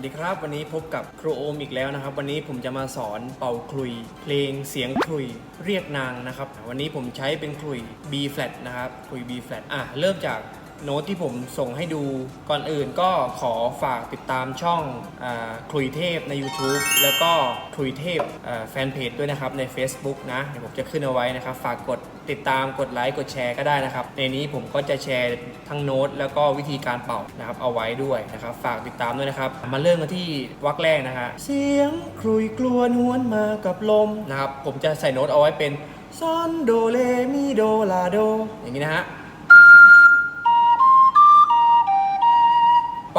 วัสดีครับ วันนี้พบกับครูโอมอีกแล้วนะครับ วันนี้ผมจะมาสอนเป่าคลุย เพลงเสียงคลุยเรียกนางนะครับ วันนี้ผมใช้เป็นคลุย B flat นะครับคลุย B flat อะเริ่มจาก โน้ตที่ผมส่งให้ดูก่อนอื่นก็ขอฝากติดตามช่องอคลุยเทพใน YouTube แล้วก็คลุยเทพแฟนเพจด้วยนะครับใน Facebook นะเดี๋ยวผมจะขึ้นเอาไว้นะครับ ฝากกดติดตามกดไลค์กดแชร์ก็ได้นะครับ ในนี้ผมก็จะแชร์ทั้งโน้ต แล้วก็วิธีการเป่านะครับเอาไว้ด้วยนะครับ ฝากติดตามด้วยนะครับ มาเริ่มกันที่วักแรกนะฮะเสียงคลุยกลวนหวนมากับลมนะครับผมจะใส่โน้ตเอาไว้เป็นซอนโดเลมีโดลาโดอย่างนี้นะฮะ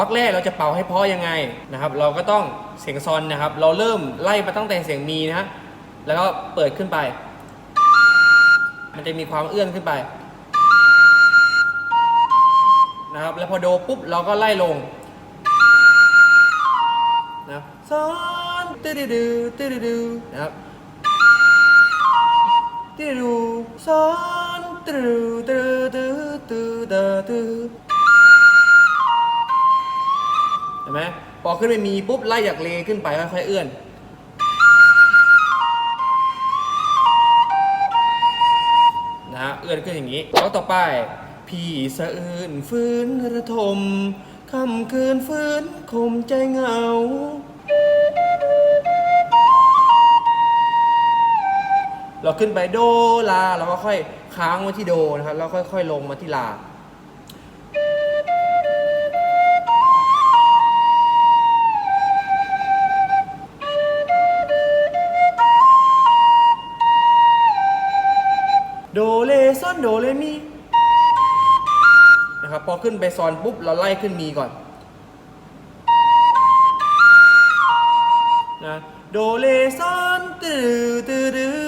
วักแรกเราจะเป่าให้เพราะยังไงนะครับ เราก็ต้องเสียงซอนนะครับ เราเริ่มไล่มาตั้งแต่เสียงมีนะแล้วก็เปิดขึ้นไป มันจะมีความเอื้อนขึ้นไปนะครับ แล้วพอโดปุ๊บเราก็ไล่ลงนะซอนตืดดูตืดดูนะครับตืดดูซอนตืดตืดตืดตืดตืดเห็นไหมพอขึ้นไปมีปุ๊บไล่จากเลขึ้นไปค่อยๆเอื้อน นะฮะเอื้อนขึ้นอย่างนี้แล้วต่อไป พี่สะอื้นฟื้นระทมคำคืนฟื้นคมใจเหงาเราขึ้นไปโดลาเราก็ค่อยค้างไว้ที่โดนะครับแล้วค่อย ๆ ลงมาที่ลา ซอนโดเลมีนะครับพอขึ้นไปซอนปุ๊บเราไล่ขึ้นมีก่อนนะโดเลซอนตือตือตือ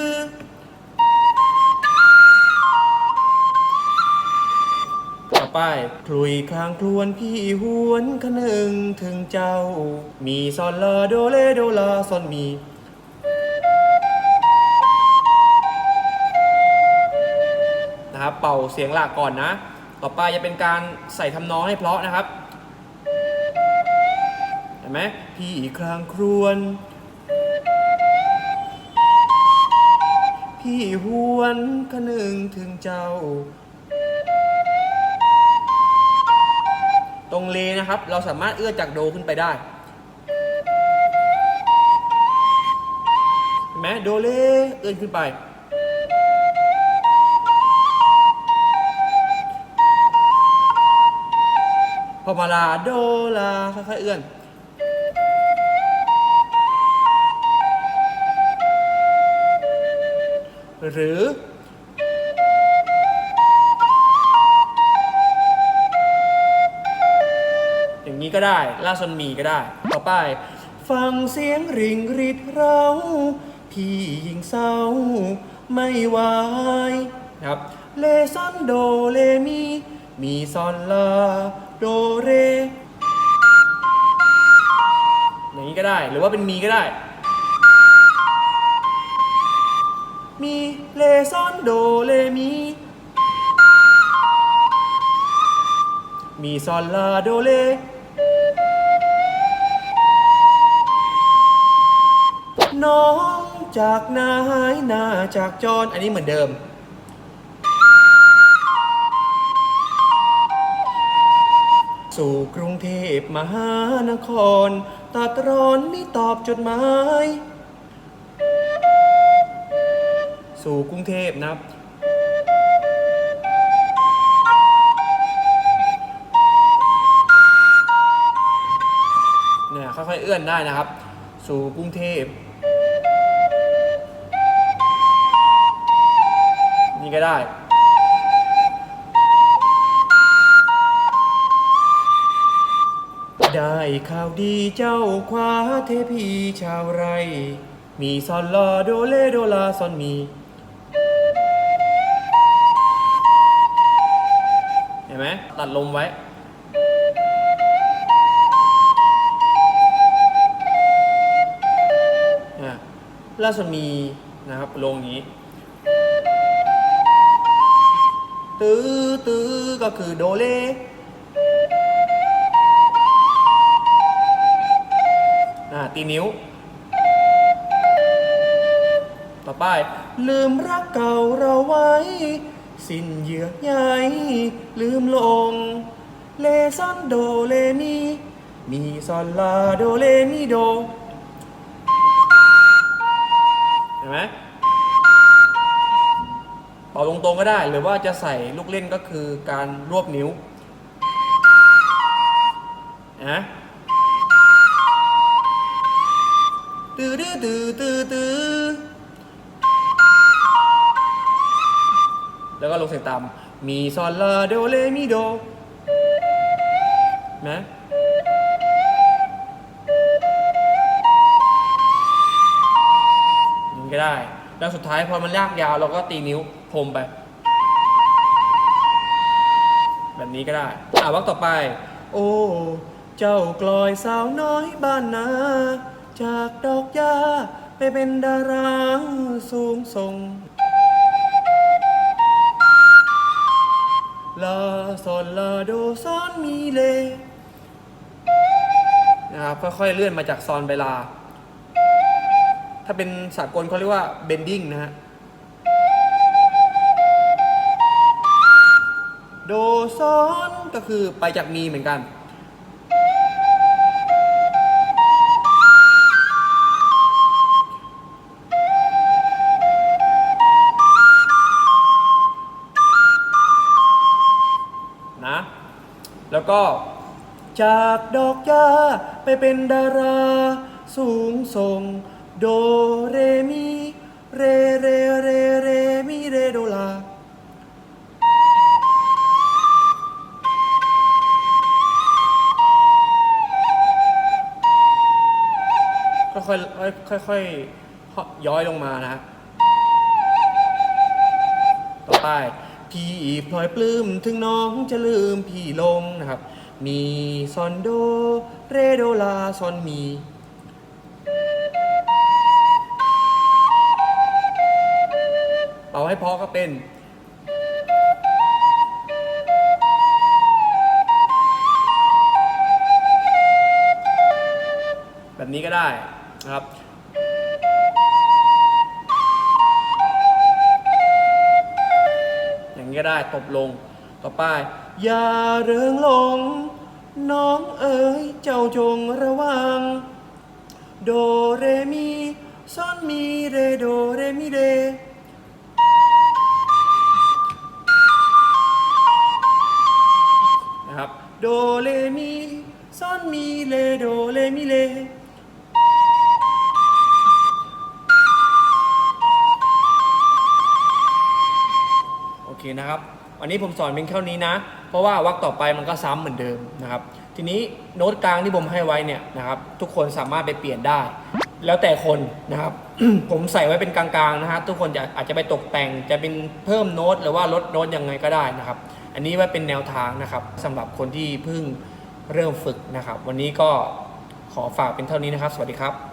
ต่อไปคลุยคลางครวนพี่หวนคนึงถึงเจ้า มีซอนลาโดเลโดลาซอนมี เป่าเสียงหลักก่อนนะ ต่อไปจะเป็นการใส่ทำนองให้เพราะนะครับเห็นไหมพี่ครางครวน พี่หวนคนึงถึงเจ้า ตรงเลนะครับ เราสามารถเอื้อจากโดขึ้นไปได้เห็นไหมโดเลเอื้อนขึ้นไป พอมาลาโดลาค่อยๆเอื้อนหรือ อย่างนี้ก็ได้ล่าซอนมีก็ได้ ต่อไป ฟังเสียงริงริดเรา พี่ยิงเศร้า ไม่ไหวนะครับเลซอนโดเลมี มีซอนลาโดเรอย่างนี้ก็ได้หรือว่าเป็นมีก็ได้ มีเลซอนโดเลมีมีซอนลาโดเลน้องจากนาหายนาจากจรอันนี้เหมือนเดิม สู่กรุงเทพมหานครตัดร้อนไม่ตอบจดหมาย สู่กรุงเทพนะครับ เนี่ยค่อยๆเอื้อนได้นะครับ สู่กรุงเทพนี่ก็ได้ ได้ข่าวดีเจ้าคว้าเทพีชาวไร มีซอนลาโดเลโดลาซอนมี เห็นไหมตัดลมไว้นะลาซอนมีนะครับลงอย่างนี้ตื้อตื้อก็คือโดเล ตีนิ้ว ต่อไป ลืมรักเก่าเราไว้ สิ้นเยือกใยลืมลง เลซอนโดเลมีมีซอนลาโดเลมีโดเห็นไหมเป่าตรงๆก็ได้ หรือว่าจะใส่ลูกเล่นก็คือการรวบนิ้วนะ ตื้อตื้อตื้อตื้อตื้อแล้วก็ลงเสียงต่ำมีซอนลาโดเลมีโดนะนี่ก็ได้ แล้วสุดท้ายพอมันลากยาวเราก็ตีนิ้วพรมไป แบบนี้ก็ได้ อ่าวักต่อไป โอ้ เจ้ากลอยสาวน้อยบ้านนา จากดอกยาไปเป็นดาราสูงส่ง ลาซอนลาโดซอนมีเลนะครับค่อยๆเลื่อนมาจากซอนไปลา ถ้าเป็นสากลเขาเรียกว่าเบนดิ้งนะฮะ โดซอนก็คือไปจากมีเหมือนกัน นะ แล้วก็จากดอกยาไปเป็นดารา สูงส่ง โดเรมีเรเรเรเรมีเรโดลาค่อยๆค่อยค่อยย้อยลงมานะ ต่อไป พี่พลอยปลื้มถึงน้องจะลืมพี่ลงนะครับ มีซอนโด เรโดลาซอนมีเป่าให้พอก็เป็นแบบนี้ก็ได้นะครับ นี้ก็ได้ตบลงต่อไป อย่าเริงหลง น้องเอ๋ยเจ้าจงระวัง โดเรมีซอนมีเรโดเรมีเรนะครับโดเรมีซอนมีเรโดเรมีเร นะครับ วันนี้ผมสอนเพียงเท่านี้นะ เพราะว่าวักต่อไปมันก็ซ้ำเหมือนเดิมนะครับ ทีนี้โน้ตกลางที่ผมให้ไว้เนี่ยนะครับ ทุกคนสามารถไปเปลี่ยนได้ แล้วแต่คนนะครับ ผมใส่ไว้เป็นกลางๆนะฮะทุกคนจะอาจจะไปตกแต่งจะเป็นเพิ่มโน้ตหรือว่าลดโน้ตยังไงก็ได้นะครับ อันนี้ไว้เป็นแนวทางนะครับสำหรับคนที่เพิ่งเริ่มฝึกนะครับ วันนี้ก็ขอฝากเป็นเท่านี้นะครับ สวัสดีครับ